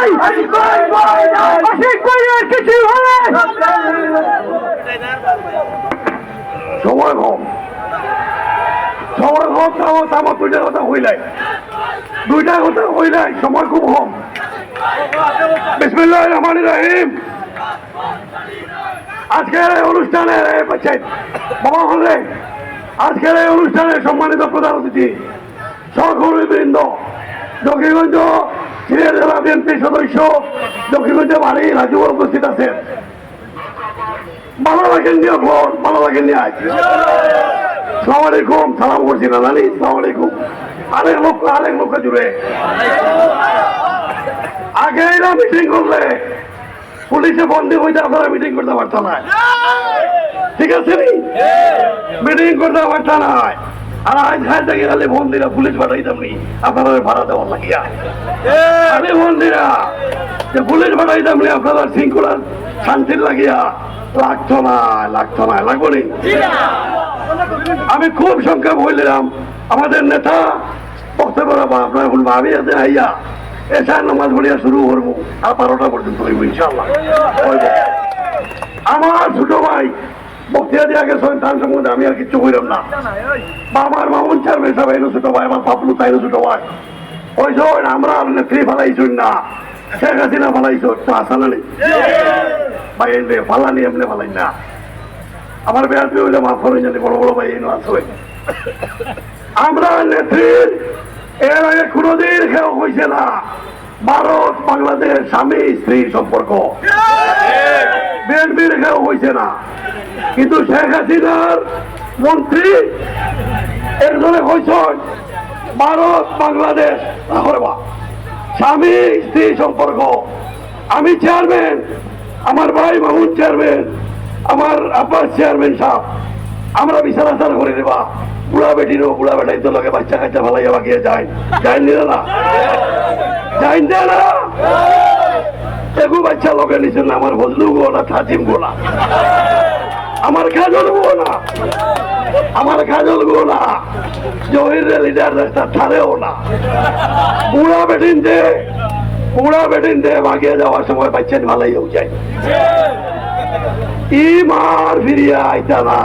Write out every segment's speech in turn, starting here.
আশিক ভাইয়ের কিছু সময় কম। সময় কম তাও তামা দুইটা কথা হইলাই দুইটা কথা হইলাই সময় খুব কম। বিসমিল্লাহ রহমান রহিম। আজকের এই অনুষ্ঠানে বাবা হলে আজকের এই অনুষ্ঠানে সম্মানিত প্রধান অতিথি সহকর্মীবৃন্দ দক্ষিণগঞ্জ জেলা বিএনপি সদস্য দক্ষিণগঞ্জ বাড়ি রাজু উপস্থিত আছেন নিয়ে নিয়ে সালাম আলাইকুম সালাম করছি না জানি সালাম আলাইকুম। আরেক লোক আরেক লোক জুড়ে। আগে এরা মিটিং করলে পুলিশে বন্দি হইতে আপনারা মিটিং করতে পারত না। ঠিক আছে নি? মিটিং করতে পারত না। আর আজ খাই থেকে গেলে বন্দিরা পুলিশ পাঠাইতাম নি। আপনারা ভাড়া দেওয়ার লাগিয়া। আরে বন্দিরা যে পুলিশ পাঠাইতাম নি আপনারা শৃঙ্খলা শান্তির লাগিয়া। লাগতো না লাগতো না লাগবো নি। আমি খুব সংখ্যা বললাম আমাদের নেতা বক্তব্য আপনার বলব আমি এতে আইয়া এসার নামাজ পড়িয়া শুরু করব। আর বারোটা পর্যন্ত হইব ইনশাল্লাহ। আমার ছোট ভাই বক্তিয়া দিয়ে তার সম্বন্ধে আমি আর কিচ্ছু কইলাম না। বা আমার মামুন চারবে সবাই ছোট ভাই আমার পাপলু তাই ছোট ভাই। ওই শোন আমরা নেত্রী ফালাইছুন না শেখ হাসিনা ফালাইছ তো আসানা নেই। ভাই এমনি ফালানি এমনি ফালাই না। আমার বেড়াতে হইলে মাফ করে জানি বড় বড় ভাই এনে আসবে আমরা নেত্রীর এর আগে কোনোদিন কেউ হয়েছে না ভারত বাংলাদেশ স্বামী স্ত্রী সম্পর্ক। বিএনপির কেউ হয়েছে না। কিন্তু শেখ হাসিনার মন্ত্রী একজনে হয়েছেন ভারত, বাংলাদেশ স্বামী, স্ত্রী সম্পর্ক। আমি চেয়ারম্যান আমার ভাই মামুন চেয়ারম্যান আমার আব্বাস চেয়ারম্যান সাহেব। আমরা বিচার আচার করে দেবা। বুড়া বেটিরও বুড়া বেটাই তো লাগে বাচ্চা কাচ্চা ভালাইয়া বাকিয়ে যায়। যাইন দিলে না। যাইন দে না। এগু বাচ্চা লোকে নিছেন না, আমার বজলু গো না থাজিম গো আমার কাজল না। আমার কাজল না। জহির লিডার রাস্তা ছাড়েও না। বুড়া বেটিন দে, বুড়া বেটিন দে, বাগিয়ে যাওয়ার সময় বাচ্চা ভালাইয়াও যায়। ইমার ফিরিয়া আইতা না।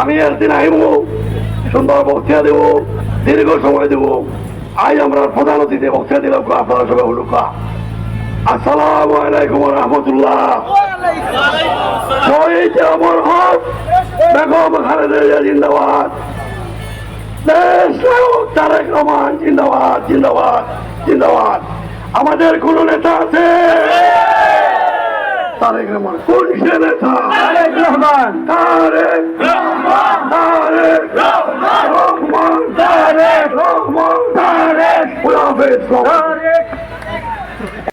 আমি একদিন আইব সুন্দর বক্তৃতা দেব, দীর্ঘ সময় দেব। আজ আমরা প্রধান অতিথি বক্তৃতা দিলাম আপনারা সবাই হলুকা আসসালামু আলাইকুম রহমতুল্লাহ। শহীদ অমর হক বেগম খালেদা জিন্দাবাদ। দেশ তারেক রহমান জিন্দাবাদ জিন্দাবাদ জিন্দাবাদ। আমাদের কোন নেতা আছে? তারেক রহমান। কোন সে নেতা? তারেক রহমান। তারেক রহমান। তারেক রহমান। তারেক রহমান। তারেক খোদা হাফেজ তারেক